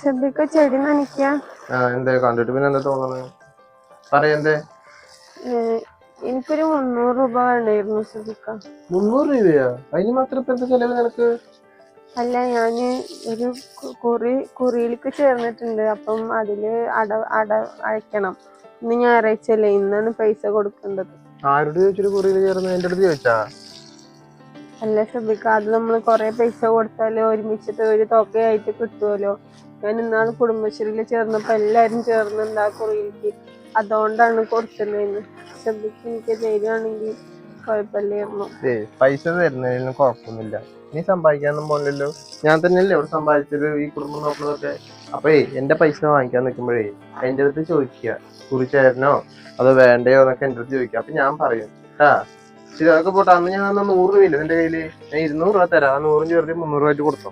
ശ്രദ്ധിക്ക ചെടി ആ എന്തേ കണ്ടിട്ട് പിന്നെ എന്താ തോന്നണേ? പറയെന്തേ എനിക്കൊരു മുന്നൂറ് രൂപ വേണ്ടായിരുന്നു ശ്രദ്ധിക്ക മുന്നൂറ് രൂപയാ? അതിന് മാത്രം ഇപ്പൊ എന്താ ചെലവ് നിനക്ക്? അല്ല ഞാൻ ഒരു കുറി കുറിയിലേക്ക് ചേർന്നിട്ടുണ്ട്. അപ്പം അതിൽ അട അട അയക്കണം. ഇന്ന് ഞായറാഴ്ച അല്ലേ ഇന്നാണ് പൈസ കൊടുക്കേണ്ടത്. ആരോട് ചോദിച്ചൊരു കുറിയിൽ ചേർന്ന്? എന്റെ അടുത്ത് ചോദിച്ചാ? അല്ല ശ്രദ്ധിക്ക അത് നമ്മൾ കൊറേ പൈസ കൊടുത്താലോ ഒരുമിച്ചിട്ട് ഒരു തുകയായിട്ട് കിട്ടുമല്ലോ ഞാൻ ഇന്നാണ് കുടുംബശ്രീയിൽ ചേർന്നപ്പോൾ എല്ലാവരും ചേർന്ന് ആ കുറിയിലേക്ക്. അതുകൊണ്ടാണ് കൊടുത്തിട്ടുണ്ടായിരുന്നു ശ്രദ്ധിച്ച് എനിക്ക് തരുവാണെങ്കിൽ കുഴപ്പമില്ലായിരുന്നു. ഏ പൈസ തരുന്നതിന് കുഴപ്പമൊന്നുമില്ല. നീ സമ്പാദിക്കാനൊന്നും പോലല്ലോ ഞാൻ തന്നെയല്ലേ ഇവിടെ സമ്പാദിച്ചത് ഈ കുടുംബം നോക്കുന്നതൊക്കെ. അപ്പേ എന്റെ പൈസ വാങ്ങിക്കാൻ നിൽക്കുമ്പോഴേ എന്റെ അടുത്ത് ചോദിക്കുക. കുറിച്ചായിരുന്നോ അതോ വേണ്ടയോ എന്നൊക്കെ എന്റെ അടുത്ത് ചോദിക്കുക. അപ്പൊ ഞാൻ പറയും ആ ശരി അതൊക്കെ പോട്ടെ. അന്ന് ഞാൻ അന്ന് നൂറ് രൂപയില്ല നിന്റെ കയ്യിൽ? ഞാൻ ഇരുന്നൂറ് രൂപ തരാം. ആ നൂറും ചേർത്ത് മുന്നൂറ് രൂപ കൊടുത്തോ.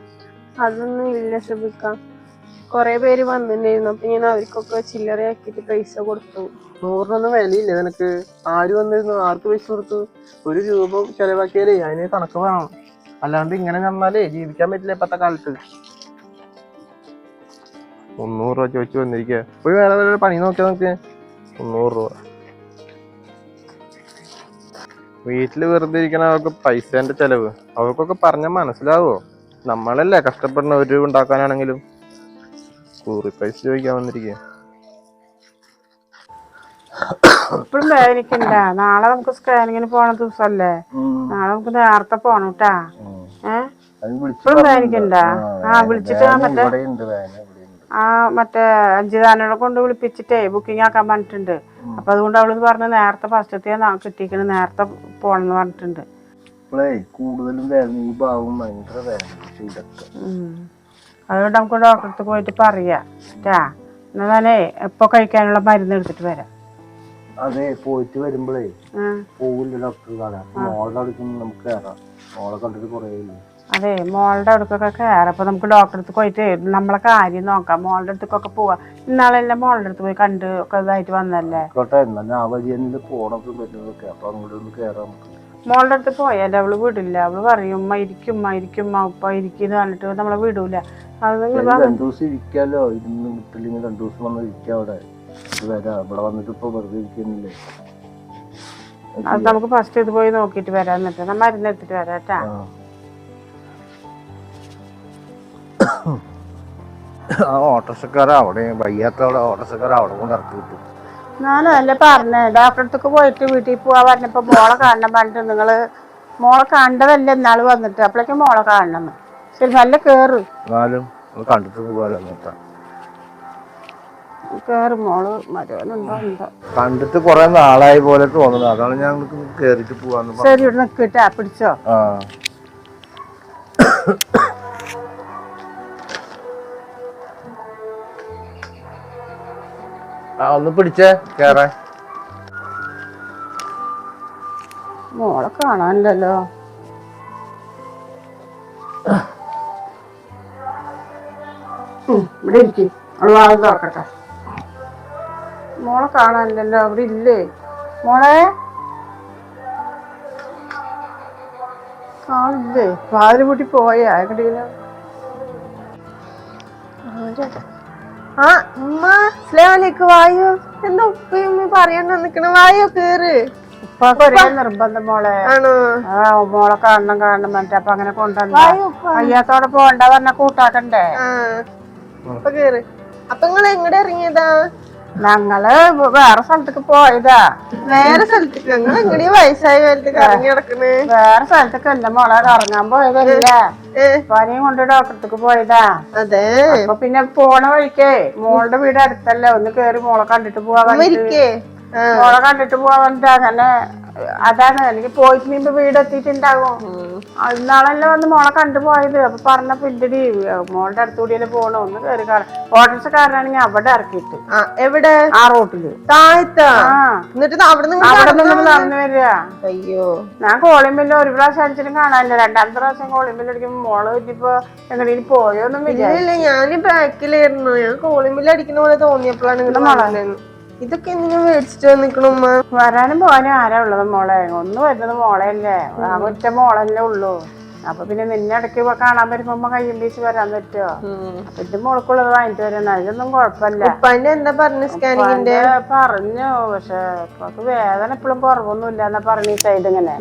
അതൊന്നും ഇല്ല ശ്രദ്ധിക്കാം. കൊറേ പേര് വന്നിട്ടുണ്ടായിരുന്നു. അപ്പൊ ഞാൻ അവർക്കൊക്കെ ചില്ലറയാക്കിട്ട് പൈസ കൊടുത്തു. നൂറിനൊന്നും വിലയില്ല. നിനക്ക് ആര് വന്നിരുന്നു? ആർക്ക് പൈസ കൊടുത്തു? ഒരു രൂപ ചെലവാക്കിയാലേ അതിന് കണക്ക് വേണം. അല്ലാണ്ട് ഇങ്ങനെ നടന്നാലേ ജീവിക്കാൻ പറ്റില്ല ഇപ്പത്തെ കാലത്ത്. മുന്നൂറ് രൂപ ചോദിച്ചു വന്നിരിക്കുക പോയി വേറെ വേറെ പണി നോക്കിയാ നമുക്ക് മുന്നൂറ് രൂപ. വീട്ടിൽ വെറുതെ ഇരിക്കണ അവർക്ക് പൈസേന്റെ ചെലവ്. അവർക്കൊക്കെ പറഞ്ഞാൽ മനസ്സിലാവോ? നമ്മളല്ലേ കഷ്ടപ്പെടുന്ന ഒരു ഉണ്ടാക്കാനാണെങ്കിലും. കൂറി പൈസ ചോദിക്കാൻ വന്നിരിക്കുക ഇപ്പഴും വേദനിക്കണ്ട. നാളെ നമുക്ക് സ്കാനിങ്ങിന് പോണ ദിവസല്ലേ? നാളെ നമുക്ക് നേരത്തെ പോണം കേട്ടാ ഏ? ഇപ്പഴും വേദനിക്കണ്ട. ആ വിളിച്ചിട്ട് മറ്റേ ആ മറ്റേ അഞ്ചുതാനോടെ കൊണ്ട് വിളിപ്പിച്ചിട്ടേ ബുക്കിംഗ് ആക്കാൻ പറഞ്ഞിട്ടുണ്ട്. അപ്പൊ അതുകൊണ്ട് അവൾ പറഞ്ഞ നേരത്തെ ഫസ്റ്റത്തെ കിട്ടിക്കണ് നേരത്തെ പോണെന്ന് പറഞ്ഞിട്ടുണ്ട്. കൂടുതലും വേദന ഈ ഭാഗം ഭയങ്കര വേദന. ഇതൊക്കെ. അതുകൊണ്ട് നമുക്ക് ഡോക്ടറെ അടുത്ത് പോയിട്ട് പറയാ. ട്ടാ എന്നാ ഞാനേ എപ്പൊ കഴിക്കാനുള്ള മരുന്ന് എടുത്തിട്ട് വരാം. അതെ പോയിട്ട് വരുമ്പോഴേ. പോവില്ല ഡോക്ടർ കാണാൻ മോളുടെ അടുത്ത് നമുക്ക് കയറാം മോളെ കണ്ടിട്ട് കുറേ ഇല്ലേ? അതെ മോളുടെ അടുത്തൊക്കെ കയറാം അപ്പൊ നമുക്ക് ഡോക്ടറെ അടുത്ത് പോയിട്ട് നമ്മളെ കാര്യം നോക്കാം. മോളുടെ അടുത്തൊക്കെ പോവാം. ഇന്നാളല്ലേ മോളുടെ അടുത്ത് പോയി കണ്ട് ഒക്കെ ഇതായിട്ട് വന്നല്ലേ? ആയിക്കോട്ടെ എന്നാലും ആ വഴി തന്നെ പോണത് വരുന്നതൊക്കെ. അപ്പൊ അങ്ങോട്ട് ഒന്ന് കയറാം നമുക്ക്. മോളുടെ അടുത്ത് പോയാലേ അവൾ വിടില്ല. അവൾ പറയും ഉമ്മ ഇരിക്കും ഉമ്മ ഇരിക്കും ഉമ്മ ഉപ്പ ഇരിക്കുന്നു പറഞ്ഞിട്ട് നമ്മളെ വിടൂല. അത് രണ്ടു ദിവസം ഇരിക്കാലോ? ഇന്ന് വിട്ടില്ലെങ്കിൽ രണ്ടു ദിവസം വന്ന് ഇരിക്കാം അവിടെ. വരാം. ഇവിടെ വന്നിട്ട് ഇപ്പൊ വെറുതെ ഇരിക്കുന്നില്ലേ? അത് നമുക്ക് ഫസ്റ്റ് ഇത് പോയി നോക്കിയിട്ട് വരാം എന്നിട്ട്. ഞാൻ മരുന്ന് എടുത്തിട്ട് വരാം കേട്ടാ. ആ. ഓട്ടോറിക്ഷക്കാർ അവിടെ വയ്യാത്ത അവിടെ ഓട്ടോറിക്ഷക്കാർ അവിടെ കൊണ്ട് ഇറക്കി കിട്ടും ഞാനും അല്ലേ പറഞ്ഞേ ഡോക്ടറെ അടുത്തൊക്കെ പോയിട്ട് വീട്ടിൽ പോവാ പറഞ്ഞപ്പോ മോളെ കാണണം പറഞ്ഞിട്ട് നിങ്ങൾ മോളെ കണ്ടതല്ലേ എന്നാൾ വന്നിട്ട് അപ്പോഴേക്കും മോളെ കാണണം ശരി നല്ല കേറ്. എന്നാലും കണ്ടിട്ട് പോകാലോ എന്നിട്ടാ കേറ് മോൾ മരുവനുണ്ടോ ഉണ്ടോ കണ്ടിട്ട് കുറെ നാളായി പോലെ തോന്നുന്നു. അതാണ് ഞങ്ങൾക്ക് കേറിട്ട് പോവാന്ന്. ശരി ഇവിടെ നിൽക്കിട്ടാ പിടിച്ചോ. ആ. ആ ഒന്ന് പിടിച്ചേ കേറാൻ. മോളെ കാണാനില്ലല്ലോ. ഇവിടെ ഇരിക്കും. അവൾ വാഴ തുറക്കട്ടെ. മോളെ കാണാനില്ലല്ലോ അവിടെ ഇല്ലേ? മോളെ? കാണില്ലേ വാതിൽ പൂട്ടി പോയാ എവിടെയെങ്കിലും ആ ഉമ്മ സ്ലേവലേക്ക് വായു. എന്താ ഉപ്പയും പറയണ്ട പറയാൻ നിക്കണ? വായു കേറ്. നിർബന്ധം മോളെ. മോളെ കാണണം കാണണം മറ്റേ അപ്പൊ അങ്ങനെ കൊണ്ടുവന്ന. അയ്യാത്തോടെ പോണ്ട പറഞ്ഞ കൂട്ടാക്കണ്ടേ? അപ്പൊ കേറ്. അപ്പൊ നിങ്ങൾ എങ്ങടെ ഇറങ്ങിയതാ? ഞങ്ങൾ വേറെ സ്ഥലത്തേക്ക് പോയതാ. വേറെ സ്ഥലത്തേക്ക് ഞങ്ങൾ എങ്ങടെ വയസ്സായി കാലത്തേക്ക് കറങ്ങി നടക്കണേ. വേറെ സ്ഥലത്തേക്ക് എന്റെ മോളെ കറങ്ങാൻ പോയതല്ലേ? പനിയും കൊണ്ട് ഡോക്ടർക്ക് പോയതാ. അതെ. അപ്പൊ പിന്നെ പോണ വഴിക്കേ മോളുടെ വീട് അടുത്തല്ലേ? ഒന്ന് കേറി മോളെ കണ്ടിട്ട് പോവാ മോളെ കണ്ടിട്ട് പോവാൻ അങ്ങനെ അതാണ്. എനിക്ക് പോയിട്ട് വീട് എത്തിയിട്ടുണ്ടാകും ഇന്നാളല്ലേ വന്ന് മോളെ കണ്ടുപോയത് അപ്പൊ പറഞ്ഞപ്പോ ഇല്ലടി മോളുടെ അടുത്തുകൂടിയല്ലേ പോണോ. ഒന്ന് കാണാം. ഞാൻ അവിടെ ഇറക്കിയിട്ട്. എവിടെ? ആ റോട്ടിൽ. താഴത്ത്? എന്നിട്ട് അവിടെ നിന്ന് നടന്നു? വരിക. അയ്യോ. ഞാൻ കോളിമ്പില്ല ഒരു പ്രാവശ്യം അടിച്ചിട്ടും കാണാനില്ല. രണ്ടാമത്തെ പ്രാവശ്യം കോളിമ്പിൽ അടിക്കുമ്പോ മോൾ ഇനിയിപ്പോ എങ്ങനെയും പോയോന്നും ഇല്ല ഞാൻ ബാക്കിലായിരുന്നു ഞാൻ കോളിമ്പിൽ അടിക്കുന്ന പോലെ തോന്നിയപ്പോഴാണ് ഇങ്ങനെ വന്നത് ഇതൊക്കെ എന്തിനാ മേടിച്ചിട്ട് ഉമ്മ. വരാനും പോകാനും ആരാ ഉള്ളത് മോളെ? ഒന്ന് വരുന്നത് മോളല്ലേ ആ ഒറ്റ മോളല്ലേ ഉള്ളൂ. അപ്പൊ പിന്നെ നിന്നെ ഇടയ്ക്ക് കാണാൻ വരുമ്പോ കയ്യും വീശി വരാൻ പറ്റുമോ അപ്പൊ ഇത് മോൾക്കുള്ളത് വാങ്ങിട്ട് വരുന്ന അതിനൊന്നും കുഴപ്പമില്ല. എന്താ പറഞ്ഞു സ്കാനിങ്ങിന്റെ? പറഞ്ഞു പക്ഷെ വേദന എപ്പോഴും കുറവൊന്നും ഇല്ല എന്നാ പറഞ്ഞു ഈ സൈഡ് ഇങ്ങനെ.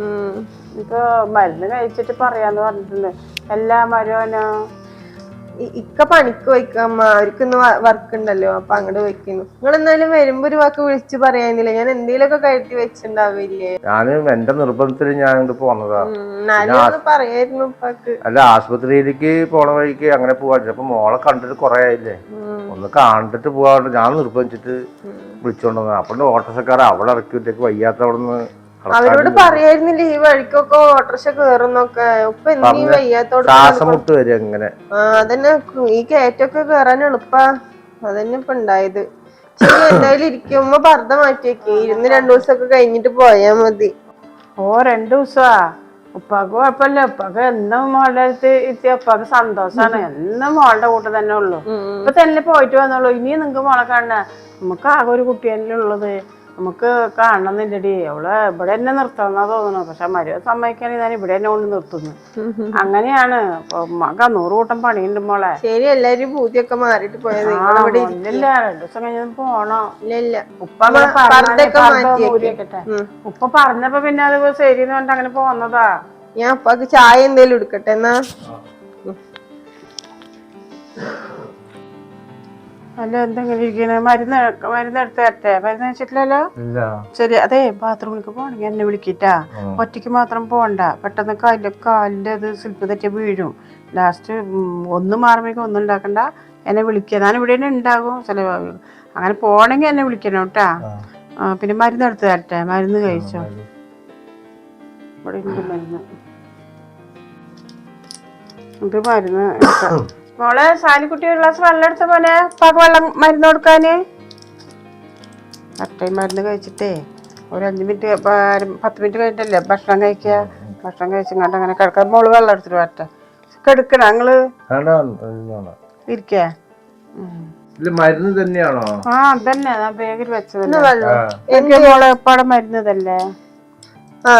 ഇപ്പൊ മരുന്ന് കഴിച്ചിട്ട് പറയാന്ന് പറഞ്ഞിട്ടുണ്ട്. എല്ലാ മരുവനോ ഇക്ക പണിക്ക് വയ്ക്കാം അവർക്ക് ഇന്ന് വർക്ക് ഉണ്ടല്ലോ അപ്പൊ അങ്ങോട്ട് വയ്ക്കുന്നു നിങ്ങൾ എന്നാലും വരുമ്പോ ഒരു വാക്ക് വിളിച്ച് പറയാനില്ല? ഞാൻ എന്തെങ്കിലുമൊക്കെ കയറ്റി വെച്ചിണ്ടാവില്ലേ? ഞാനും എന്റെ നിർബന്ധത്തിൽ ഞാൻ പോന്നതാ. എന്നാലും പറയായിരുന്നു ഉപ്പാക്ക്. അല്ല ആശുപത്രിയിലേക്ക് പോണ വഴിക്ക് അങ്ങനെ പോവാ. അപ്പൊ മോളെ കണ്ടിട്ട് കൊറേ ആയില്ലേ? ഒന്ന് കണ്ടിട്ട് പോവാണ്ട് ഞാൻ നിർബന്ധിച്ചിട്ട് വിളിച്ചോണ്ടെന്ന് അപ്പൊ ഓട്ടോസക്കാർ അവിടെ ഇറക്കി വയ്യാത്തവിടെ വയ്യാത്ത അവിടെ നിന്ന് അവരോട് പറയായിരുന്നില്ല ഈ വഴിക്കൊക്കെ ഓട്ടർഷ കേറുന്നൊക്കെ? ഉപ്പ എന്നീ വയ്യാത്തോട് ശ്വാസം മുട്ട് വരും അങ്ങനെ. ആ അതന്നെ ഈ കയറ്റൊക്കെ കേറാൻ എളുപ്പാ. അതന്നെ ഇപ്പൊ ഉണ്ടായത് എന്തായാലും ഇരിക്കുമ്പോ പർദ്ദ മാറ്റി വെക്കേ ഇരുന്ന് രണ്ടു ദിവസമൊക്കെ കഴിഞ്ഞിട്ട് പോയാ മതി. ഓ രണ്ടു ദിവസാ? ഉപ്പാക്ക് കുഴപ്പമില്ല ഉപ്പാക്ക് എന്നും മോളുടെ അടുത്ത് എത്തിയ ഉപ്പാക്ക് സന്തോഷാണ്. എന്നും മോളുടെ കൂട്ടം തന്നെ ഉള്ളു. ഇപ്പൊ തന്നെ പോയിട്ട് വന്നോളൂ. ഇനി നിങ്ങക്ക് മോളെ കാണണ. നമുക്ക് ആകെ ഒരു കുട്ടിയല്ലേ ഉള്ളത്. നമുക്ക് കാണണമെന്നില്ലടി. അവൾ ഇവിടെ തന്നെ നിർത്തണം തോന്നുന്നു. പക്ഷെ മരുവ സമ്മതിക്കാണെങ്കിൽ ഞാൻ ഇവിടെ തന്നെ കൊണ്ട് നിർത്തുന്നു. അങ്ങനെയാണ്. മക നൂറ് കൂട്ടം പണിയുണ്ട് മോളെ. ശരി എല്ലാരും പൂതിയൊക്കെ മാറിയിട്ട് പോയത് ഇല്ല രണ്ടു ദിവസം കഴിഞ്ഞ് പോണോ. ഇല്ല ഇല്ല. ഉപ്പ. ഉം. ഉപ്പ പറഞ്ഞപ്പോ പിന്നെ അത് ശരിന്ന് പറഞ്ഞിട്ട് അങ്ങനെ പോന്നതാ ഞാൻ ഉപ്പാക്ക് ചായ എന്തേലും എടുക്കട്ടെ എന്നാ? അല്ല എന്തെങ്കിലും ഇരിക്കണ? മരുന്ന് മരുന്ന് എടുത്ത് തരട്ടെ? മരുന്ന് വെച്ചിട്ടില്ലല്ലോ ഇല്ല. ശരി അതെ ബാത്റൂമിലേക്ക് പോകണമെങ്കിൽ എന്നെ വിളിക്കിട്ടാ. ഒറ്റയ്ക്ക് മാത്രം പോകണ്ട. പെട്ടെന്ന് കാലിന്റെ കാലിന്റെ അത് സ്ലിപ്പ് തെറ്റി വീഴും. ലാസ്റ്റ് ഒന്ന് മാറുമ്പോഴേക്കും ഒന്നും ഉണ്ടാക്കണ്ട. എന്നെ വിളിക്കുക ഞാൻ ഇവിടെ തന്നെ ഉണ്ടാകും. ചില അങ്ങനെ പോകണമെങ്കിൽ എന്നെ വിളിക്കണം കേട്ടാ. പിന്നെ മരുന്ന് എടുത്ത് തരട്ടെ. മരുന്ന് കഴിച്ചോ? ഇവിടെ ഉണ്ട് മരുന്ന്. ഇത് മരുന്ന്. മോളെ സാലിക്കുട്ടി ഒരു ഗ്ലാസ് വെള്ളം എടുത്ത പോലെ ഉപ്പാക്ക് വെള്ളം മരുന്ന് കൊടുക്കാന്? അത്രയും മരുന്ന് കഴിച്ചിട്ടേ ഒരു അഞ്ച് മിനിറ്റ് പത്ത് മിനിറ്റ് കഴിഞ്ഞിട്ടല്ലേ ഭക്ഷണം കഴിക്കുക? ഭക്ഷണം കഴിച്ചിങ്ങാണ്ട് അങ്ങനെ കിടക്കാൻ മോൾ വെള്ളം എടുത്തിട്ട് വരട്ടെ. കിടക്കണ ഞങ്ങൾ ഇരിക്കേ. മരുന്ന് തന്നെയാണോ? ആ അതന്നെ ബാഗിൽ വെച്ചതല്ലേ. മോളെ എപ്പാടെ മരുന്നതല്ലേ ആ.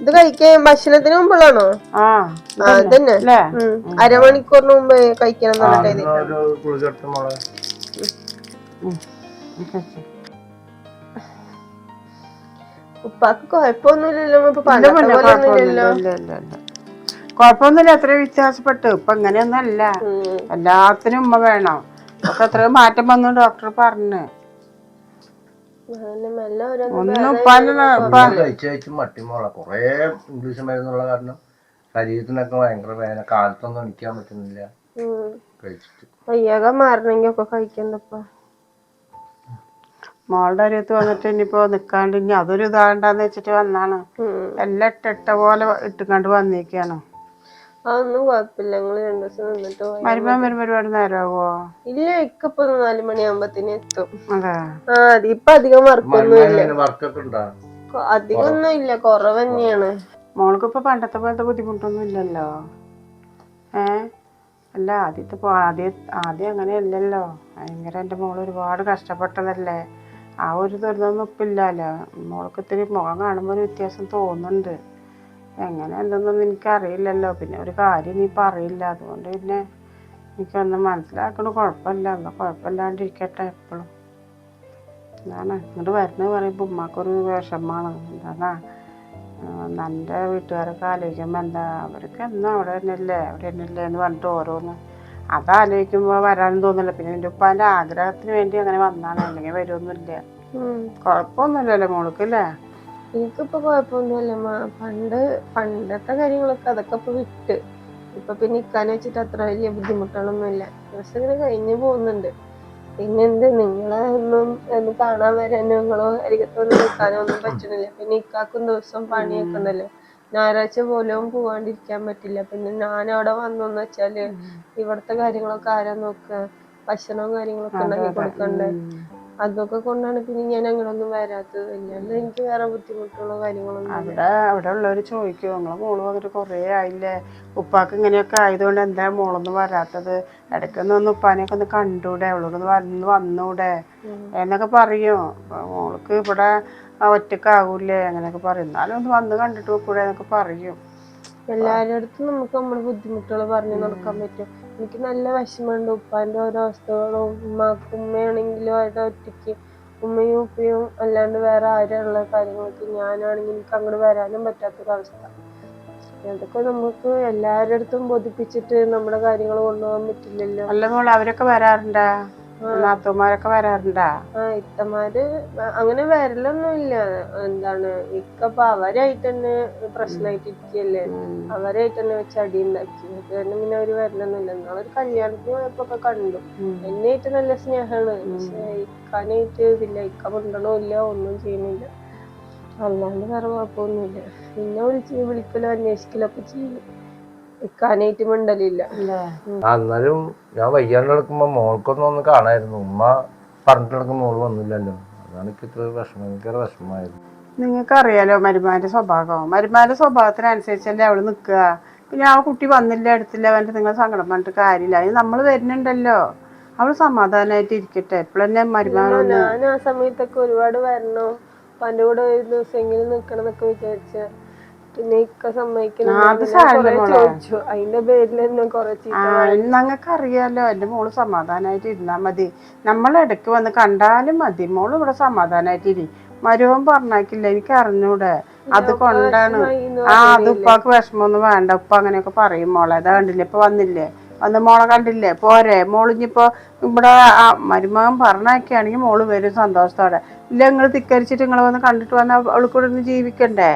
ഇത് കഴിക്കാൻ ഭക്ഷണത്തിന് മുമ്പുള്ളതാണോ അതന്നെ. അരമണിക്കൂറിന് മുമ്പ് കഴിക്കണം ഉപ്പാക്ക് കൊഴപ്പൊന്നുമില്ലല്ലോ കൊഴപ്പൊന്നുമില്ല അത്ര വ്യത്യാസപ്പെട്ടു. ഇപ്പൊ ഇങ്ങനെയൊന്നല്ല എല്ലാത്തിനും ഉമ്മ വേണം. ഒക്കെ എത്രയോ മാറ്റം വന്നു ഡോക്ടർ പറഞ്ഞു. ഒന്നും കഴിച്ച് കഴിച്ച് മട്ടി മോളെ. കൊറേ ഇംഗ്ലീഷ് മരുന്നുള്ള കാരണം ശരീരത്തിനൊക്കെ ഭയങ്കര വേദന. കാലത്തൊന്നും എണിക്കാൻ പറ്റുന്നില്ല. കഴിച്ചിട്ട്. വയ്യാക ഒക്കെ കഴിക്കണ്ടപ്പ. മോളുടെ അരിയത്ത് വന്നിട്ട് ഇനിയിപ്പോ നിക്കാണ്ട് ഇനി അതൊരു ഇതാണ്ടാന്ന് വെച്ചിട്ട് വന്നാണ്. എല്ലാം ഇട്ടിട്ട പോലെ ഇട്ടുകൊണ്ട് വന്നിരിക്കാണ് അതൊന്നും കുഴപ്പമില്ല. ഞങ്ങൾ രണ്ടു ദിവസം നിന്നിട്ട് പോയി. മരുമാൻ വരുമ്പോ ഒരുപാട് നേരമാവോ? ഇല്ല ഇക്കപ്പൊ നാല് മണിയാകുമ്പത്തിന് എത്തും. അതെ. ആ ഇപ്പൊ അധികം വർക്കൊന്നും ഇല്ല. വർക്കൊക്കെ ഉണ്ടോ? അധികം ഒന്നും ഇല്ല. കുറവ് തന്നെയാണ്. മോൾക്ക് ഇപ്പൊ പണ്ടത്തെ പോലത്തെ ബുദ്ധിമുട്ടൊന്നും ഇല്ലല്ലോ? ഏ? അല്ല ആദ്യത്തെ പോ ആദ്യം ആദ്യം അങ്ങനെയല്ലല്ലോ. ഭയങ്കര എന്റെ മോൾ ഒരുപാട് കഷ്ടപ്പെട്ടതല്ലേ? ആ ഒരു ദുരിതമൊന്നും ഇപ്പം ഇല്ലല്ലോ മോൾക്ക് ഇത്തിരി മുഖം കാണുമ്പോൾ ഒരു വ്യത്യാസം തോന്നുന്നുണ്ട്. എങ്ങനെ എന്തെന്നൊന്നും എനിക്കറിയില്ലല്ലോ. പിന്നെ ഒരു കാര്യം നീ പറയില്ല. അതുകൊണ്ട് പിന്നെ എനിക്കൊന്നും മനസ്സിലാക്കണ കുഴപ്പമില്ല. എന്നാൽ കുഴപ്പമില്ലാണ്ടിരിക്കട്ടെ എപ്പോഴും. എന്താണ്? ഇങ്ങോട്ട് വരുന്നത് പറയുമ്പോൾ ഉമ്മാക്കൊരു വിഷമാണ് എന്താണ്? എന്റെ വീട്ടുകാരൊക്കെ ആലോചിക്കുമ്പോൾ എന്താ? അവർക്ക് എന്നാ അവിടെ തന്നെയല്ലേ? അവിടെ തന്നെയല്ലേ എന്ന് പറഞ്ഞിട്ട് ഓരോന്ന് അതാലോചിക്കുമ്പോൾ വരാനും തോന്നില്ല പിന്നെ എന്റെ ഉപ്പാന്റെ ആഗ്രഹത്തിന് വേണ്ടി അങ്ങനെ വന്നാണ്. അല്ലെങ്കിൽ വരുമൊന്നുമില്ല. കുഴപ്പമൊന്നുമില്ലല്ലോ മോൾക്ക് അല്ലേ? എനിക്കിപ്പോ കുഴപ്പമൊന്നുമില്ല പണ്ട് പണ്ടത്തെ കാര്യങ്ങളൊക്കെ അതൊക്കെ ഇപ്പൊ വിട്ട്. ഇപ്പൊ പിന്നെ ഇക്കാനെ വെച്ചിട്ട് അത്ര വലിയ ബുദ്ധിമുട്ടുകളൊന്നുമില്ല. ദിവസം ഇങ്ങനെ കഴിഞ്ഞു പോകുന്നുണ്ട്. പിന്നെ എന്ത് നിങ്ങളെ ഒന്നും ഒന്ന് കാണാൻ വരാനോ നിങ്ങളോ അരികത്തൊന്നും നിൽക്കാനോ ഒന്നും പറ്റണില്ല പിന്നെ ഇക്കാക്കും ദിവസം പണിയൊക്കെ ഉണ്ടല്ലോ. ഞായറാഴ്ച പോലും പോവാണ്ടിരിക്കാൻ പറ്റില്ല. പിന്നെ ഞാൻ അവിടെ വന്നെന്ന് വെച്ചാൽ ഇവിടുത്തെ കാര്യങ്ങളൊക്കെ ആരാ നോക്കുക? ഭക്ഷണവും കാര്യങ്ങളൊക്കെ ഉണ്ടാക്കി കൊടുക്കണ്ടേ? അതൊക്കെ കൊണ്ടാണ് പിന്നെ ഞാൻ അങ്ങനൊന്നും വരാത്തത്. അല്ലാണ്ട് എനിക്ക് വേറെ ബുദ്ധിമുട്ടുള്ള കാര്യങ്ങളൊന്നും ഇല്ല. അവിടെ അവിടെ ഉള്ളവർ ചോദിക്കും. നിങ്ങളെ മോൾ വന്നിട്ട് കുറേ ആയില്ലേ? ഉപ്പാക്ക് ഇങ്ങനെയൊക്കെ ആയതുകൊണ്ട് എന്താ മോളൊന്നും വരാത്തത്? ഇടയ്ക്കൊന്ന് ഒന്ന് ഉപ്പാനെയൊക്കെ ഒന്ന് കണ്ടൂടെ? അവളോടൊന്ന് വന്ന് വന്നൂടെ? എന്നൊക്കെ പറയും. അപ്പൊ മോൾക്ക് ഇവിടെ ഒറ്റക്കാകൂലേ അങ്ങനെയൊക്കെ പറയും. എന്നാലും ഒന്ന് വന്ന് കണ്ടിട്ട് പോക്കൂടെ എന്നൊക്കെ പറയും. എല്ലാവരുടെ അടുത്തും നമുക്ക് നമ്മുടെ ബുദ്ധിമുട്ടുകൾ പറഞ്ഞു നടക്കാൻ പറ്റും. എനിക്ക് നല്ല വിഷമമുണ്ട്. ഉപ്പാന്റെ ഓരോ അവസ്ഥകളും ഉമ്മാക്കും ഉമ്മയാണെങ്കിലും അവരുടെ ഒറ്റയ്ക്ക് ഉമ്മയും ഉപ്പയും അല്ലാണ്ട് വേറെ ആരുള്ള കാര്യങ്ങൾക്ക് ഞാനാണെങ്കിൽ എനിക്ക് അങ്ങോട്ട് വരാനും പറ്റാത്തൊരവസ്ഥ. അതൊക്കെ നമുക്ക് എല്ലാവരുടെ അടുത്തും ബോധിപ്പിച്ചിട്ട് നമ്മുടെ കാര്യങ്ങൾ കൊണ്ടുപോകാൻ പറ്റില്ലല്ലോ. അല്ല മോളെ അവരൊക്കെ വരാറുണ്ടാ? നാത്തൂമാരൊക്കെ വരാറുണ്ടാ? ഇത്തമാര് അങ്ങനെ വരലൊന്നുമില്ല. എന്താണ് ഇക്കപ്പൊ അവരായിട്ട് തന്നെ പ്രശ്നമായിട്ട് ഇരിക്കല്ലേ അവരായിട്ട് തന്നെ വെച്ച് അടി ഉണ്ടാക്കി. കാരണം പിന്നെ അവർ വരലൊന്നുമില്ല. ഒരു കല്യാണത്തിന് പോയപ്പോ കണ്ടു. എന്നെയായിട്ട് നല്ല സ്നേഹമാണ് പക്ഷെ ഇക്കാനായിട്ട് ഇതില്ല ഇക്ക മിണ്ടണമില്ല. ഒന്നും ചെയ്യുന്നില്ല. അല്ലാണ്ട് വേറെ കുഴപ്പമൊന്നുമില്ല. പിന്നെ വിളിച്ച് വിളിക്കലോ അന്വേഷിക്കലോ ഒക്കെ ചെയ്യും. ഇക്കാനായിട്ട് മിണ്ടലില്ല. എന്നാലും ഞാൻ വയ്യാണ്ട് കിടക്കുമ്പോ മോൾക്കൊന്നും ഒന്ന് കാണായിരുന്നു. ഉമ്മ പറഞ്ഞിട്ട് കിടക്കുമ്പോ മോൾ വന്നില്ലല്ലോ. അതാണ് എനിക്ക് ഇത്ര വിഷമം. ഭയങ്കര വിഷമമായിരുന്നു. നിങ്ങൾക്ക് അറിയാലോ മരുമാന്റെ സ്വഭാവം. മരുമാന്റെ സ്വഭാവത്തിനനുസരിച്ചല്ലേ അവൾ നിക്കുക. പിന്നെ ആ കുട്ടി വന്നില്ല എടുത്തില്ല അവന്റെ നിങ്ങൾ സങ്കടം പറഞ്ഞിട്ട് കാര്യമില്ല. അതിന് നമ്മൾ വരുന്നുണ്ടല്ലോ. അവൾ സമാധാനമായിട്ട് ഇരിക്കട്ടെ. എപ്പോഴെന്നെ മരുമാൻ ഞാൻ ആ സമയത്തൊക്കെ ഒരുപാട് വരണം. പന്റെ കൂടെ ഒരു ദിവസമെങ്കിലും നിക്കണം എന്നൊക്കെ വിചാരിച്ച. പിന്നെ ഇക്ക സമ്മതിക്കുന്നു അതിന്റെ പേരിൽ തന്നെ കൊറേ ഞങ്ങൾക്ക് അറിയാലോ എന്റെ മോൾ സമാധാനായിട്ട് ഇരുന്നാ മതി. നമ്മൾ ഇടയ്ക്ക് വന്ന് കണ്ടാലും മതി. മോൾ ഇവിടെ സമാധാനമായിട്ട് ഇരി. മരുവൻ പറഞ്ഞാക്കില്ല എനിക്ക് അറിഞ്ഞൂടെ. അത് കൊണ്ടാണ്. ആ അത് ഉപ്പാക്ക് വിഷമമൊന്നും വേണ്ട. ഉപ്പ അങ്ങനെയൊക്കെ പറയും മോളെ. അതാ കണ്ടില്ലേ ഇപ്പൊ വന്നില്ലേ? വന്ന് മോളെ കണ്ടില്ലേ? പോരെ. മോളിഞ്ഞിപ്പോ ഇവിടെ ആ മരുമകൻ പറഞ്ഞാക്കിയാണെങ്കിൽ മോൾ വരും സന്തോഷത്തോടെ. ഇല്ല നിങ്ങൾ തിക്കരിച്ചിട്ട് നിങ്ങൾ വന്ന് കണ്ടിട്ട് വന്നാൽ അവൾക്കൂടെ ഒന്ന് ജീവിക്കണ്ടേ?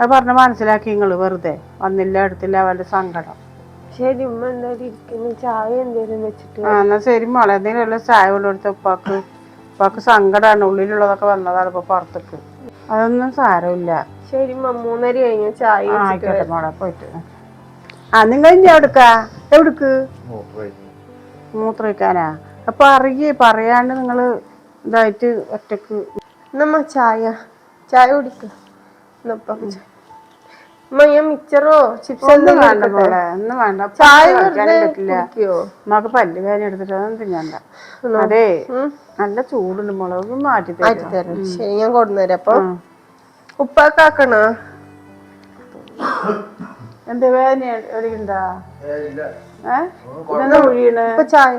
അത് പറഞ്ഞ് മനസ്സിലാക്കി നിങ്ങൾ വെറുതെ. വന്നില്ല എടുത്തില്ല അവന്റെ സങ്കടം. ശരി ഉമ്മ എന്തായാലും ഇരിക്കുന്നു. ചായ എന്തേലും വെച്ചിട്ട് ആ എന്നാ ശരി മോളെ. എന്തെങ്കിലും ഉള്ള ചായ കൊണ്ടുകൊടുത്ത ഉപ്പാക്ക്. ഉപ്പാക്ക് സങ്കടമാണ് ഉള്ളിലുള്ളതൊക്കെ വന്നതാണ് ഇപ്പൊ പുറത്തേക്ക്. അതൊന്നും സാരമില്ല. ശരി ഉമ്മ. മൂന്നര കഴിഞ്ഞ ചായ ആ, വെച്ചിട്ട് ആയിക്കോട്ടെ മോളെ. പോയിട്ട്. ആ നിങ്ങൾ ഇനി എവിടുക്കാ? എവിടുക്ക്? മൂത്രമൊഴിക്കാനാ? അപ്പൊ അറിയേ പറയാണ്ട് നിങ്ങൾ ഇതായിട്ട് ഒറ്റയ്ക്ക് നമ്മ ചായ. ചായ കുടിക്ക. മിച്ചറോ ചിപ്സ് ഒന്നും വേണ്ട എടുക്കട്ടെ? മോളെ ഒന്നും വേണ്ട. ചായ പറ്റില്ല. കുടിക്കോ? പല്ല് വേദന എടുത്തിട്ട് അതൊന്നും തിന്നണ്ട അതെ നല്ല ചൂടുണ്ട് മുളക് ഒന്ന് മാറ്റി തരാം. ശരി ഞാൻ കൊണ്ടുവരാം അപ്പൊ ഉപ്പാക്കാക്കണ? എന്താ വേദന എവിടെയുണ്ടാ ഏ? ഇതെന്താ ഒഴിയണ്? ഇപ്പൊ ചായ.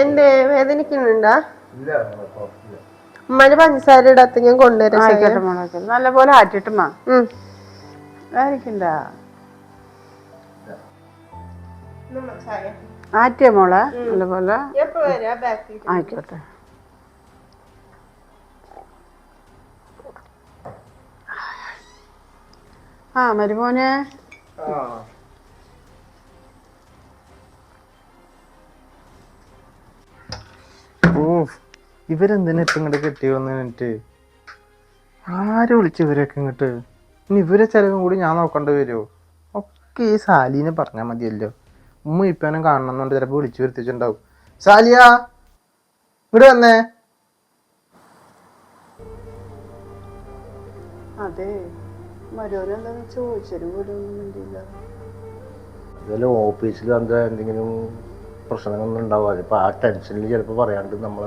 എന്റെ വേദനിക്കുന്നുണ്ടാ? ഉമ്മാന്റെ പഞ്ചസാര ഇടാത്ത ഞാൻ കൊണ്ടുവരാം ആയിക്കോട്ടെ മോളെ ആയിക്കോട്ടെ. നല്ല പോലെ ആറ്റിട്ടുമാ ആറ്റിയ മോളെ? നല്ല പോലെ എപ്പോ വരാ? ബാക്കിൽ. ആയിക്കോട്ടെ. ആ മരുമോനെ. ഓഫ് ഇവരെന്തിനാ ഇപ്പം ഇങ്ങോട്ട് കെട്ടി വന്നിട്ട് ആര് വിളിച്ചു ഇവരൊക്കെ ഇങ്ങോട്ട്? ഇനി ഇവരെ ചെലവും കൂടി ഞാൻ നോക്കേണ്ടി വരുമോ ഒക്കെ ഈ സാലീനെ പറഞ്ഞാൽ മതിയല്ലോ. ഉമ്മ ഇപ്പനും കാണണമെന്നുണ്ട് ചിലപ്പോൾ വിളിച്ചു വരുത്തിച്ചിട്ടുണ്ടാവും. സാലിയ ഇവിടെ വന്നേ. അതെ ചോദിച്ചൊരു പോലും ഇതെല്ലാം ഓഫീസിൽ എന്താ എന്തെങ്കിലും പ്രശ്നങ്ങളൊന്നും ഉണ്ടാവാതെ അതിപ്പോൾ ആ ടെൻഷനിൽ ചിലപ്പോൾ പറയാണ്ട് നമ്മൾ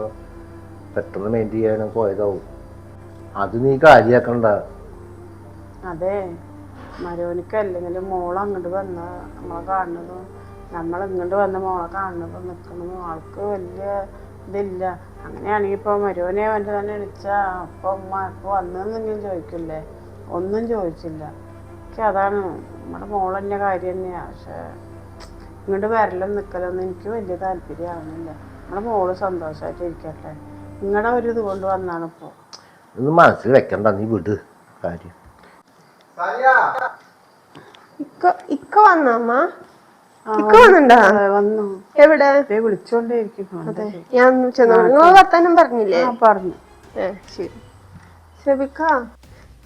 പെട്ടെന്ന് മെയിൻ ചെയ്യാനും പോയതാവും അത് നീ കാര്യാക്കണ്ട. അതെ. മരോനിക്ക് അല്ലെങ്കിലും മോൾ അങ്ങോട്ട് വന്ന നമ്മളെ കാണുന്നതും നമ്മൾ ഇങ്ങോട്ട് വന്ന മോളെ കാണുന്നതും നിൽക്കുന്നതും ആൾക്ക് വലിയ ഇതില്ല. അങ്ങനെയാണെങ്കിൽ ഇപ്പോൾ മരോനെ അവന്റെ തന്നെ വിളിച്ചാൽ അപ്പോൾ ഉമ്മ ഇപ്പോൾ വന്നതെന്നെങ്കിലും ചോദിക്കില്ലേ? ഒന്നും ചോദിച്ചില്ല. എനിക്ക് അതാണ് നമ്മുടെ മോൾ കാര്യം തന്നെയാണ് പക്ഷേ ഇങ്ങോട്ട് വരലും നിൽക്കലൊന്നും എനിക്ക് വലിയ താല്പര്യമാവുന്നില്ല നമ്മുടെ മോൾ സന്തോഷമായിട്ട് ഇരിക്കട്ടെ നിങ്ങളുടെ ഒരു ഇത് കൊണ്ടുവന്നാണ് ഇപ്പോൾ ഇത് മനസ്സിൽ വെക്കണ്ട നീ വിട്. കാര്യം. ഇക്ക ഇക്ക വന്നമ്മ ഇക്ക വന്നിണ്ടാ? വന്നു എവിടെ? അതെ. ഞാൻ ചെന്നു നിങ്ങൾ വർത്താനം പറഞ്ഞില്ലേ? ആ പറഞ്ഞു. ഏ ശരി. ഷബിക്ക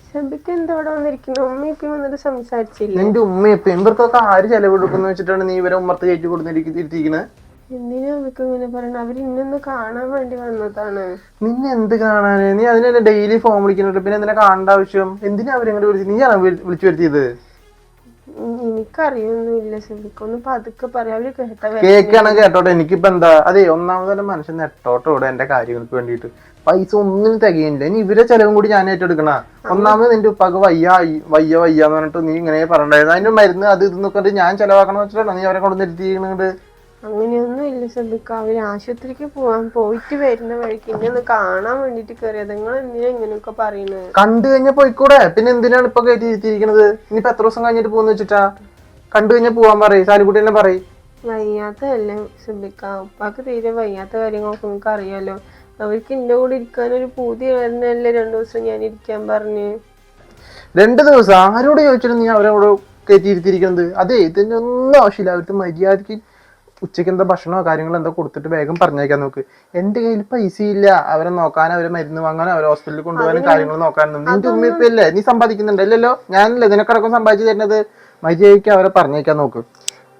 ഷബിക്ക എന്താ ഇവിടെ വന്നിരിക്കുന്നു? ഉമ്മ ഇപ്പൊ വന്നിട്ട് സംസാരിച്ചില്ലേ? നിന്റെ ഉമ്മ ഇപ്പൊ ഇവർക്കൊക്കെ ആര് ചെലവെടുക്കുന്ന വെച്ചിട്ടാണ് നീ ഇവരെ ഉമ്മർത്ത് കയറ്റി കൊടുത്തിരിക്കുന്നത് എന്തിനാ അവർക്ക് ഇങ്ങനെ പറയണ അവർ ഇന്നൊന്ന് കാണാൻ വേണ്ടി വന്നതാണ്. നിന്നെ എന്ത് കാണാന്? നീ അതിനെ ഡെയിലി ഫോൺ വിളിക്കുന്നുണ്ട്. പിന്നെ എന്തിനാ കാണേണ്ട ആവശ്യം? എന്തിനാ അവരെങ്ങനെ വിളിച്ചു? നീയാണോ നീയാണ് വിളിച്ചു വരുത്തിയത്? എനിക്കറിയൊന്നുമില്ല ഷബിക്ക ഒന്ന് പതുക്കെ പറയാം. അവർ കേട്ടാ കേക്കാണ് കേട്ടോട്ടെ. എനിക്കിപ്പോ എന്താ? അതെ ഒന്നാമതല്ല മനുഷ്യൻ നെട്ടോട്ടോ ഇവിടെ എന്റെ കാര്യങ്ങൾക്ക് വേണ്ടിയിട്ട്. പൈസ ഒന്നിനും തികയില്ല ഇനി ഇവരെ ചെലവും കൂടി ഞാൻ ഏറ്റെടുക്കണ? ഒന്നാമത് നിന്റെ ഉപ്പാക്ക് വയ്യ വയ്യ വയ്യ എന്ന് പറഞ്ഞിട്ട് നീ ഇങ്ങനെ പറഞ്ഞിട്ടുണ്ടായിരുന്നു അതിന്റെ മരുന്ന് അത് ഇത് നോക്കിട്ട് ഞാൻ ചെലവാക്കണം വെച്ചിട്ടാണ് നീ അവരെ കൊണ്ട് അങ്ങനെയൊന്നും ഇല്ല ശ്രദ്ധിക്ക. അവർ ആശുപത്രിക്ക് പോവാൻ പോയിട്ട് വരുന്ന വഴിക്ക് ഇന്നെ ഒന്ന് കാണാൻ വേണ്ടിട്ട് കയറിയത് നിങ്ങൾ എന്തിനാ ഇങ്ങനെയൊക്കെ പറയുന്നത് കണ്ടു കഴിഞ്ഞാൽ പോയിക്കൂടെ? പിന്നെ എന്തിനാണ് ഇപ്പൊ കയറ്റി ഇനിയിപ്പൊ ഇനിയിപ്പോ എത്ര ദിവസം കഴിഞ്ഞിട്ട് പോകുന്ന വെച്ചിട്ടാ? കണ്ടു കഴിഞ്ഞാൽ പോവാൻ പറയും. സാലിക്കുട്ടി തന്നെ പറയും. വയ്യാത്തതല്ലേ ശ്രദ്ധിക്ക. ഉപ്പാക്ക് തീരെ വയ്യാത്ത കാര്യങ്ങളൊക്കെ നിങ്ങൾക്ക് അറിയാലോ. അവർക്ക് എന്റെ കൂടെ ഇരിക്കാൻ ഒരു പൂതി വരുന്നല്ലേ രണ്ടു ദിവസം ഞാൻ ഇരിക്കാൻ പറഞ്ഞ്. രണ്ട് ദിവസം ആരോട് ചോദിച്ചിട്ട് നീ അവരോട് കയറ്റി ഇരുത്തിയിരിക്കുന്നത് അതെ ഇതിന്റെ ഒന്നും ആവശ്യമില്ല. അവർക്ക് മര്യാദയ്ക്ക് ഉച്ചയ്ക്ക് എന്താ ഭക്ഷണമോ കാര്യങ്ങളോ എന്താ കൊടുത്തിട്ട് വേഗം പറഞ്ഞേക്കാൻ നോക്ക്. എന്റെ കയ്യിൽ പൈസ ഇല്ല. അവരെ നോക്കാൻ അവരെ മരുന്ന് വാങ്ങാൻ അവരെ ഹോസ്പിറ്റലിൽ കൊണ്ടുപോകാനും കാര്യങ്ങൾ നോക്കാനൊന്നും നിന്റെ ഉമ്മ ഇപ്പൊ അല്ലേ നീ സമ്പാദിക്കുന്നുണ്ട് അല്ലല്ലോ ഞാനല്ലേ നിനക്കടക്കം സമ്പാദിച്ചു തരുന്നത്? മര്യാദയ്ക്ക് അവരെ പറഞ്ഞേക്കാൻ നോക്ക്.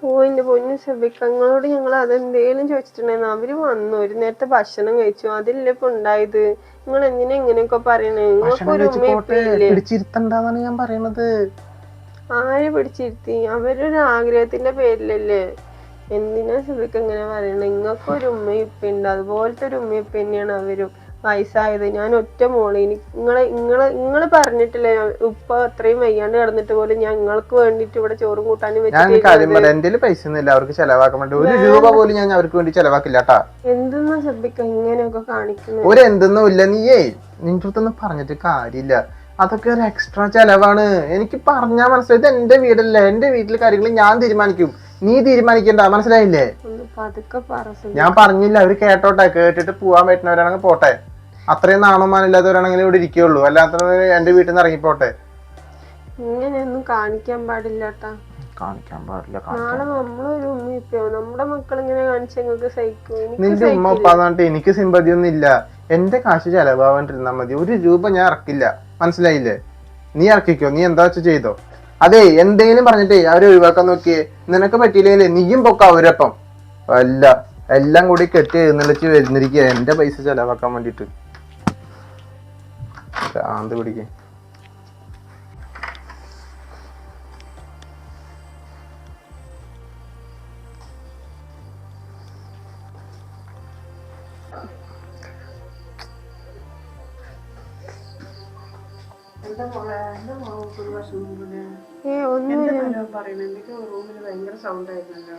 ഓ എന്റെ പൊന്നു ശബിക്കങ്ങളോട് ഞങ്ങൾ അതെന്തേലും ചോദിച്ചിട്ടുണ്ടായിരുന്നു. അവർ വന്നു. ഒരു നേരത്തെ ഭക്ഷണം കഴിച്ചു. അതില്ല ഇപ്പൊ ഉണ്ടായത്? നിങ്ങൾ എന്തിനാ ഇങ്ങനെയൊക്കെ പറയണേ? നിങ്ങൾക്ക് ഒരു പിടിച്ചിരുത്തണ്ടെന്നാണ് ഞാൻ പറയണത്. ആരെ പിടിച്ചിരുത്തി? അവരൊരു ആഗ്രഹത്തിന്റെ പേരിലല്ലേ? എന്തിനാ ശ്രദ്ധിക്ക ഇങ്ങനെ പറയണേ? നിങ്ങൾക്ക് ഒരു ഉമ്മയും ഇപ്പ ഉണ്ട് അതുപോലത്തെ ഒരു ഉമ്മയും ഇപ്പ തന്നെയാണ് അവരും. വയസ്സായത്. ഞാൻ ഒറ്റ മോൾ. ഇനി നിങ്ങളെ നിങ്ങളെ നിങ്ങൾ പറഞ്ഞിട്ടില്ലേ? ഉപ്പ അത്രയും വയ്യാണ്ട് കിടന്നിട്ട് പോലും ഞാൻ നിങ്ങൾക്ക് വേണ്ടിട്ട് ഇവിടെ ചോറും കൂട്ടാനും വെച്ചിട്ട് എന്റെ പൈസ ഒന്നും അവർക്ക് ചെലവാക്കാൻ വേണ്ടി. ഒരു രൂപ പോലും ഞാൻ അവർക്ക് വേണ്ടി ചെലവാക്കില്ല കേട്ടാ എന്തെന്നാ ഇങ്ങനെയൊക്കെ കാണിക്കുന്നത് ഒരു എന്തൊന്നും ഇല്ല. നീയേ നിന്റെ അടുത്തൊന്നും പറഞ്ഞിട്ട് കാര്യമില്ല. അതൊക്കെ ഒരു എക്സ്ട്രാ ചെലവാണ്. എനിക്ക് പറഞ്ഞാൽ മനസ്സിലായി. ഇത് എന്റെ വീടല്ലേ. എന്റെ വീട്ടിലെ കാര്യങ്ങൾ ഞാൻ തീരുമാനിക്കും. നീ തീരുമാനിക്കണ്ട? മനസ്സിലായില്ലേ? ഞാൻ പറഞ്ഞില്ല അവർ കേട്ടോട്ടെ കേട്ടിട്ട് പോവാൻ പറ്റുന്നവരാണെങ്കിൽ പോട്ടെ. അത്രയും നാണമാനില്ലാത്തവരാണെങ്കിൽ ഇവിടെ ഇരിക്കുള്ളൂ അല്ലാത്തവർ എന്റെ വീട്ടിൽ നിന്ന് ഇറങ്ങിപ്പോട്ടെ. ഇങ്ങനെയൊന്നും കാണിക്കാൻ പാടില്ല കാണിക്കാൻ പാടില്ല നമ്മളൊരു നമ്മുടെ മക്കൾ ഇങ്ങനെ സഹിക്കും. നിന്റെ ഉമ്മ ഉപ്പാന്നിട്ട് എനിക്ക് സിമ്പതി ഒന്നും ഇല്ല എന്റെ കാശ് ചെലവാവാണ്ടിരുന്നാ മതി. ഒരു രൂപ ഞാൻ ഇറക്കില്ല. മനസ്സിലായില്ലേ? നീ ഇറക്കിക്കോ. നീ എന്താ വെച്ചാ ചെയ്തോ? അതെ എന്തെങ്കിലും പറഞ്ഞിട്ടേ അവരെ ഒഴിവാക്കാൻ നോക്കിയേ. നിനക്ക് പറ്റിയില്ലേ നീയും പൊക്ക അവരപ്പം. അല്ല എല്ലാം കൂടി കെട്ടി എഴുന്നള്ളിച്ച് വരുന്നിരിക്കുക എന്റെ പൈസ ചെലവാക്കാൻ വേണ്ടിട്ട് ആന്ത് പിടിക്കേ. എന്താ മോളെ? എന്താ മോളെ? ഒരു ഏ ഒന്നുമില്ല പറയുന്നത്? എനിക്ക് റൂമിൽ ഭയങ്കര സൗണ്ട് ആയിരുന്നല്ലോ?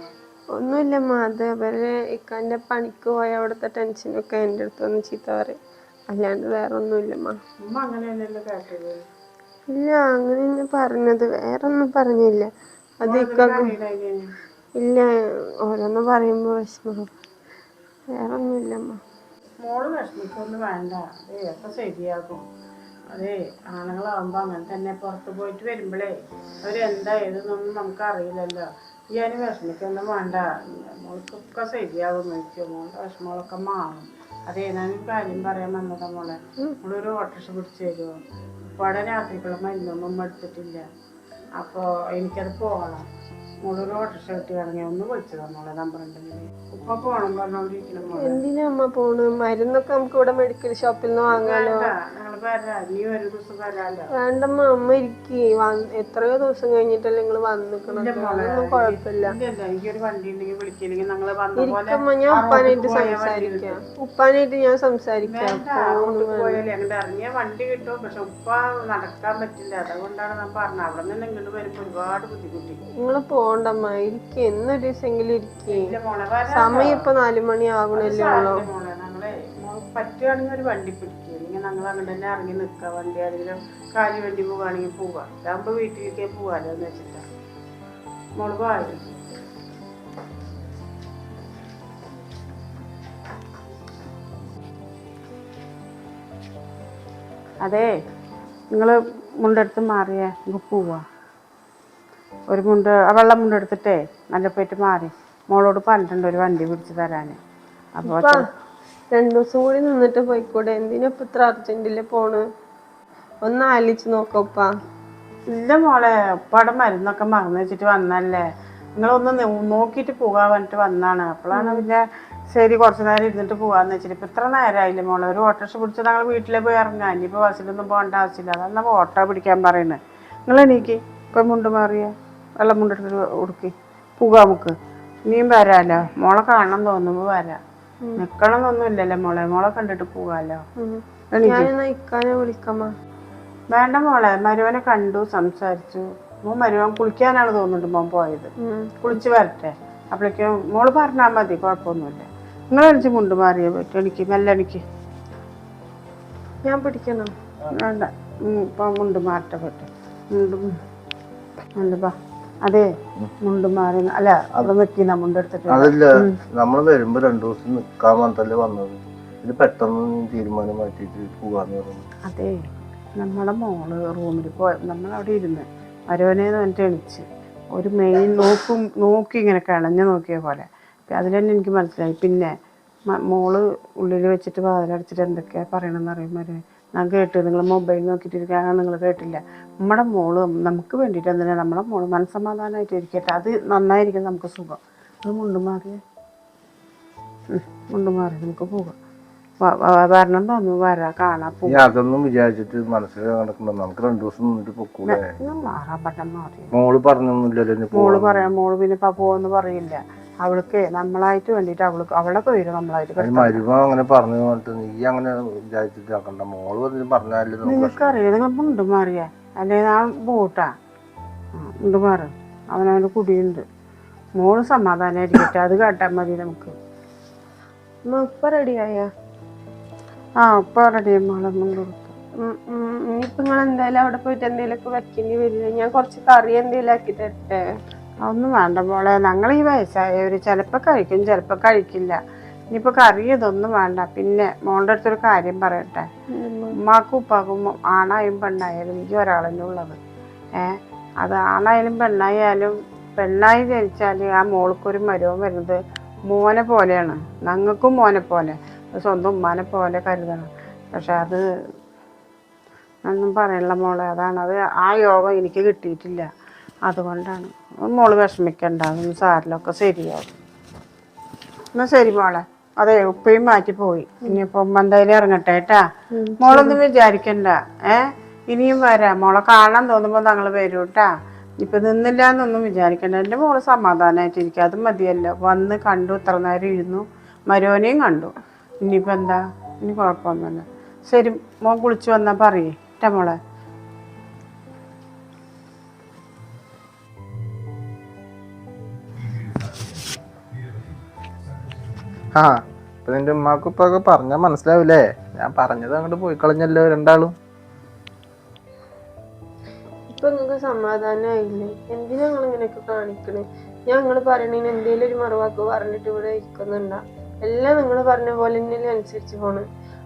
ഒന്നുമില്ല അത് അവരെ ഇക്കാന്റെ പണിക്ക് പോയ അവിടുത്തെ ടെൻഷനൊക്കെ എന്റെ അടുത്ത് വന്ന് ചീത്ത പറയും. അല്ലാണ്ട് വേറെ ഒന്നുമില്ലമ്മ ഇല്ല അങ്ങനെ തന്നെ പറഞ്ഞത്. വേറെ ഒന്നും പറഞ്ഞില്ല. അത് ഇക്കാക്ക് ഇല്ല ഓരോന്ന് പറയുമ്പോ വിഷമം. വേറെ ഒന്നുമില്ലമ്മ മോൾ വിഷമിക്കൊന്നും വേണ്ട. ശരിയാകും. അതേ ആണുങ്ങളാവുമ്പോ അങ്ങനെ തന്നെ പുറത്ത് പോയിട്ട് വരുമ്പോഴേ അവരെന്താ ഏതെന്നൊന്നും നമുക്ക് അറിയില്ലല്ലോ ഈ അതിന് വിഷമിക്കൊന്നും വേണ്ട. മോൾക്കൊക്കെ ശരിയാവും നോക്കിയോ മോളുടെ വിഷമങ്ങളൊക്കെ മാറും. അതേ ഞാൻ കാര്യം പറയാൻ വന്നതാ മോളെ. നമ്മളൊരു ഓട്ടോറിക്ഷ പിടിച്ച് തരുമോ ഇവിടെ രാത്രിക്കുള്ള മരുന്നൊന്നും എടുത്തിട്ടില്ല. അപ്പോൾ എനിക്കത് പോകണം. ഒന്ന് നമ്പർ ഉണ്ടെങ്കിൽ ഉപ്പ പറഞ്ഞോണ്ടിരിക്കണം എന്തിനാ അമ്മ പോണ്? മരുന്നൊക്കെ നമുക്ക് ഇവിടെ മെഡിക്കൽ ഷോപ്പിൽ നിന്ന് വാങ്ങാലോ. ഞങ്ങൾ വരാം. നീ ഒരു ദിവസം വരാല്ലോ വേണ്ടമ്മ അമ്മ ഇരിക്കി. എത്രയോ ദിവസം കഴിഞ്ഞിട്ടല്ലേ നിങ്ങൾ വന്നിക്കണം അതൊന്നും കുഴപ്പമില്ല. എനിക്കൊരു വണ്ടി ഉണ്ടെങ്കിൽ ഞങ്ങൾ ഇരിക്കമ്മ ഞാൻ ഉപ്പാനായിട്ട് സംസാരിക്കാം. ഉപ്പാനായിട്ട് ഞാൻ സംസാരിക്കാം. പോയാലേ അങ്ങോട്ട് ഇറങ്ങിയ വണ്ടി കിട്ടും. പക്ഷെ ഉപ്പ നടക്കാൻ പറ്റില്ല. അതുകൊണ്ടാണ് ഞാൻ പറഞ്ഞത്. അവിടെ നിന്ന് ഇങ്ങോട്ട് വരുമ്പോ ഒരുപാട് ബുദ്ധിമുട്ടി. നിങ്ങൾ പോണ്ടമ്മ ഇരിക്കും. എന്നൊരു ദിവസമെങ്കിലും ഇരിക്കേ. സമയം ഇപ്പൊ നാലു മണി ആകണല്ലേ ഉള്ളൂ പറ്റുകയാണെങ്കിൽ ഒരു വണ്ടി പിടിക്കുക അല്ലെങ്കിൽ ഞങ്ങൾ അങ്ങോട്ട് തന്നെ ഇറങ്ങി നിൽക്കുക വണ്ടി ആരെങ്കിലും കാലി വണ്ടി പോവുകയാണെങ്കിൽ പോവാം. ഇതാകുമ്പോൾ വീട്ടിലേക്ക് പോവാലോ എന്ന് വെച്ചിട്ടാണ് മോൾ വായി? അതെ നിങ്ങൾ മുണ്ടെടുത്ത് മാറിയേ നിങ്ങൾക്ക് പോവാ. ഒരു മുണ്ട് ആ മുണ്ട് എടുത്തിട്ടേ നല്ല പോയിട്ട് മാറി. മോളോട് പറഞ്ഞിട്ടുണ്ട് ഒരു വണ്ടി പിടിച്ച് തരാൻ അപ്പോൾ രണ്ടു ദിവസം കൂടി നിന്നിട്ട് പോയിക്കൂടെ? എന്തിനാ ഇത്ര അർജന്റിൽ പോണ്? ഒന്ന് ആലോചിച്ച് നോക്കപ്പ ഇല്ല മോളെ ഉപ്പാടെ മരുന്നൊക്കെ മറന്നു വെച്ചിട്ട് വന്നല്ലേ. നിങ്ങളൊന്ന് ഒന്ന് നോക്കിയിട്ട് പോകാൻ പറഞ്ഞിട്ട് വന്നാണ്. അപ്പോഴാണ് പിന്നെ ശരി കുറച്ച് നേരം ഇരുന്നിട്ട് പോകാന്ന് വെച്ചിട്ട്. ഇപ്പൊ ഇത്ര നേരമായില്ലേ മോളെ? ഒരു ഓട്ടോറിക്ഷ പിടിച്ച് ഞങ്ങൾ വീട്ടിലേ പോയി ഇറങ്ങാം. ഇനിയിപ്പോൾ ബസ്സിലൊന്നും പോകേണ്ട ആവശ്യമില്ല. അതാണ് നമ്മൾ ഓട്ടോ പിടിക്കാൻ പറയുന്നത് നിങ്ങൾ എണീക്ക് ഇപ്പൊ മുണ്ട് മാറിയ. വെള്ളം മുണ്ടെടുത്തിട്ട് ഉടുക്കി. പോകാം നമുക്ക് ഇനിയും വരാലോ? മോളെ കാണണം തോന്നുമ്പോ വരാം. നിക്കണം ഇല്ലല്ലോ മോളെ. മോളെ കണ്ടിട്ട് പോകാലോ? വേണ്ട മോളെ. മരുവനെ കണ്ടു സംസാരിച്ചു. മോൻ മരുവൻ കുളിക്കാനാണ് തോന്നുന്നുണ്ട് മോൻ പോയത്. കുളിച്ചു വരട്ടെ. അപ്പോഴേക്കും മോൾ പറഞ്ഞാൽ മതി കുഴപ്പമൊന്നുമില്ല. നിങ്ങൾ എനിക്ക് മുണ്ട് മാറിയേ? പറ്റും എനിക്ക് മെല്ലെ എനിക്ക് ഞാൻ പിടിക്കണം? വേണ്ട. ഇപ്പൊ മുണ്ട് മാറ്റപ്പെട്ടു പറ്റും മുണ്ട് മുണ്ട് അതെ മുണ്ട് മാറി അല്ല അവിടെ നിൽക്കുന്ന മുണ്ട് എടുത്തിട്ട്. അതല്ല നമ്മൾ വരുമ്പോ രണ്ടു ദിവസം നിക്കാൻ വന്നല്ലേ വന്നത്. ഇത് പെട്ടെന്ന് തീരുമാനം മാറ്റിട്ട് പോവാന്ന് പറഞ്ഞു. അതെ നമ്മളെ മോൾ റൂമിൽ പോയ നമ്മളവിടെ ഇരുന്ന് വരവനേന്ന് എന്നിട്ട് എണിച്ച് ഒരു മെയിൻ നോക്കും നോക്കി ഇങ്ങനെ കിണഞ്ഞു നോക്കിയ പോലെ. അതിൽ തന്നെ എനിക്ക് മനസ്സിലായി. പിന്നെ മോൾ ഉള്ളിൽ വെച്ചിട്ട് വാതിലടച്ചിട്ട് എന്തൊക്കെയാ പറയണമെന്ന് അറിയുമ്പോൾ ഞാൻ കേട്ടു നിങ്ങൾ മൊബൈൽ നോക്കിയിട്ടിരിക്കാൻ നിങ്ങൾ കേട്ടില്ല. നമ്മുടെ മോൾ നമുക്ക് വേണ്ടിയിട്ട് എന്തിനാ? നമ്മുടെ മോൾ മനസ്സമാധാനമായിട്ട് ഇരിക്കട്ടെ അത് നന്നായിരിക്കും നമുക്ക് സുഖം. അത് മുണ്ടുമാറിയേ മുണ്ടുമാറി നമുക്ക് പോകാം. വരണം തോന്നുന്നു. വരാ കാണാ അതൊന്നും വിചാരിച്ചിട്ട് മനസ്സിൽ നടക്കണ്ട. നമുക്ക് രണ്ടു ദിവസം നിന്നിട്ട് പൊക്കൂലേ? മാറാൻ പറ്റാൻ മാറി മോൾ പറഞ്ഞൊന്നുമില്ലല്ലോ മോൾ പറയാ. മോൾ പിന്നെ പോവെന്ന് പറയില്ല. അവൾക്ക് നമ്മളായിട്ട് വേണ്ടിട്ട് അവൾക്ക് അവളെ പേര് നമ്മളായിട്ട്. മരുമ അങ്ങനെ പറഞ്ഞു പറഞ്ഞിട്ട് നീ അങ്ങനെ മോൾ വന്നിട്ട് പറഞ്ഞാലും നിങ്ങൾക്കറിയാം നിങ്ങൾ മുണ്ട് മാറിയാ. അല്ലെ ഞാൻ പോട്ടാ മുണ്ട് മാറ്. അവനവന്റെ കുടിയുണ്ട്. മോൾ സമാധാനമായിരിക്കട്ടെ അത് കാട്ടാൻ മതി നമുക്ക്. അമ്മ ഇപ്പൊ റെഡിയായ ആ ഇപ്പൊ റെഡി മോളെ കൊടുത്തു. ഇനിയിപ്പൊ നിങ്ങൾ എന്തായാലും അവിടെ പോയിട്ട് എന്തെങ്കിലുമൊക്കെ വെക്കേണ്ടി വരില്ല? ഞാൻ കുറച്ച് കറി എന്തെങ്കിലും ആക്കി തരട്ടെ അതൊന്നും വേണ്ട മോളെ. ഞങ്ങൾ ഈ വയസ്സായവർ ചിലപ്പോൾ കഴിക്കും ചിലപ്പോൾ കഴിക്കില്ല. ഇനിയിപ്പോൾ കറി ഇതൊന്നും വേണ്ട. പിന്നെ മോളുടെ അടുത്തൊരു കാര്യം പറയട്ടെ. ഉമ്മാക്കും ഉപ്പാക്കും ആണായും പെണ്ണായാലും എനിക്ക് ഒരാളെന്നെ ഉള്ളത്. ഏ? അത് ആണായാലും പെണ്ണായാലും പെണ്ണായി ജനിച്ചാൽ ആ മോൾക്കൊരു മരവും വരുന്നത് മോനെ പോലെയാണ്. ഞങ്ങൾക്കും മോനെ പോലെ. സ്വന്തം ഉമ്മാനെ പോലെ കരുതണം. പക്ഷെ അത് ഒന്നും പറയണില്ല മോളെ. അതാണ്. അത് ആ യോഗം എനിക്ക് കിട്ടിയിട്ടില്ല. അതുകൊണ്ടാണ്. മോൾ വിഷമിക്കണ്ട അതൊന്നും സാരിലൊക്കെ ശരിയാവും. എന്നാ ശരി മോളെ. അതെ ഉപ്പയും മാറ്റി പോയി. ഇനിയിപ്പോ ഉമ്മ എന്തായാലും ഇറങ്ങട്ടെ കേട്ടാ? മോളൊന്നും വിചാരിക്കണ്ട. ഏ? ഇനിയും വരാം. മോളെ കാണാൻ തോന്നുമ്പോ ഞങ്ങൾ വരും കേട്ടാ. ഇപ്പൊ നിന്നില്ല എന്നൊന്നും വിചാരിക്കണ്ട. എന്റെ മോൾ സമാധാനമായിട്ടിരിക്കുക അത് മതിയല്ലോ. വന്ന് കണ്ടു ഇത്ര നേരം ഇരുന്നു. മരോനെയും കണ്ടു. ഇനിയിപ്പോ എന്താ? ഇനി കുഴപ്പമൊന്നുമില്ല. ശരി മോൻ കുളിച്ചു വന്നാ പറയേ. കേട്ടാ മോളെ. ആ ഇപ്പൊ നിന്റെ ഉമ്മാക്കും ഇപ്പൊക്കെ പറഞ്ഞാൽ മനസ്സിലാവില്ലേ ഞാൻ പറഞ്ഞത് അങ്ങോട്ട് പോയി കളഞ്ഞല്ലോ രണ്ടാളും. ഇപ്പൊ നിങ്ങക്ക് സമാധാനമായില്ലേ എന്തിനാ നിങ്ങൾ ഇങ്ങനെയൊക്കെ കാണിക്കണേ? ഞാൻ നിങ്ങൾ പറയണേന് എന്തേലും ഒരു മറുവാക്ക് പറഞ്ഞിട്ട് ഇവിടെ ഇരിക്കുന്നുണ്ടാ? എല്ലാം നിങ്ങൾ പറഞ്ഞ പോലെ തന്നെ അനുസരിച്ച് പോണ്.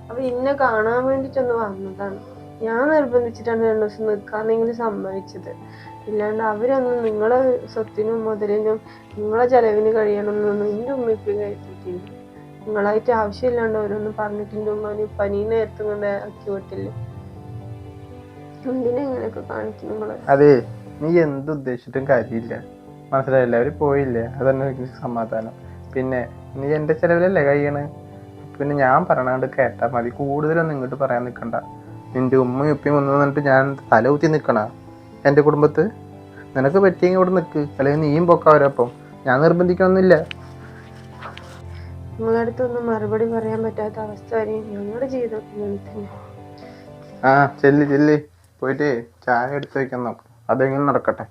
അപ്പൊ ഇന്നെ കാണാൻ വേണ്ടിട്ടൊന്ന് വന്നതാണ്. ഞാൻ നിർബന്ധിച്ചിട്ടാണ് രണ്ടു ദിവസം നിൽക്കാന്നെങ്കിലും സമ്മതിച്ചത്. ഇല്ലാണ്ട് അവരൊന്നും നിങ്ങളെ സ്വത്തിനും മുതലിനും നിങ്ങളെ ചെലവിന് കഴിയണമെന്നൊന്നും എന്റെ ഉമ്മയ്ക്കും കഴിച്ചിട്ടില്ല നിങ്ങളായിട്ട് ആവശ്യമില്ലാണ്ട് അവരൊന്നും പറഞ്ഞിട്ടുണ്ട് ഉമ്മാനെ പനി നേരത്തെ കൊണ്ട് ആക്കി വിട്ടില്ല? എന്തിനാ ഇങ്ങനെയൊക്കെ അതെ നീ എന്ത് ഉദ്ദേശിച്ചിട്ടും കാര്യമില്ല. മനസ്സിലായില്ല അവർ പോയില്ലേ? അതന്നെ എനിക്ക് സമാധാനം. പിന്നെ നീ എന്റെ ചെലവിലല്ലേ കഴിയണ്? പിന്നെ ഞാൻ പറയണാണ്ട് കേട്ടാ മതി. കൂടുതലൊന്നും ഇങ്ങോട്ട് പറയാൻ നിൽക്കണ്ട നിന്റെ ഉമ്മയും ഉപ്പയും വന്നു വന്നിട്ട് ഞാൻ തല ഊത്തി നിൽക്കണ എന്റെ കുടുംബത്ത്? നിനക്ക് പറ്റിയെങ്കിൽ ഇവിടെ നിൽക്ക് അല്ലെങ്കിൽ നീയും പൊക്കാവരപ്പം ഞാൻ നിർബന്ധിക്കണമെന്നില്ല നിങ്ങളുടെ അടുത്തൊന്നും മറുപടി പറയാൻ പറ്റാത്ത അവസ്ഥ വരെയും ഞങ്ങളുടെ ജീവിതത്തിൽ ആ ചെല്ലി ചെല്ലി. പോയിട്ട് ചായ എടുത്ത് വെക്കാൻ നോക്കാം. അതെങ്ങനെ നടക്കട്ടെ?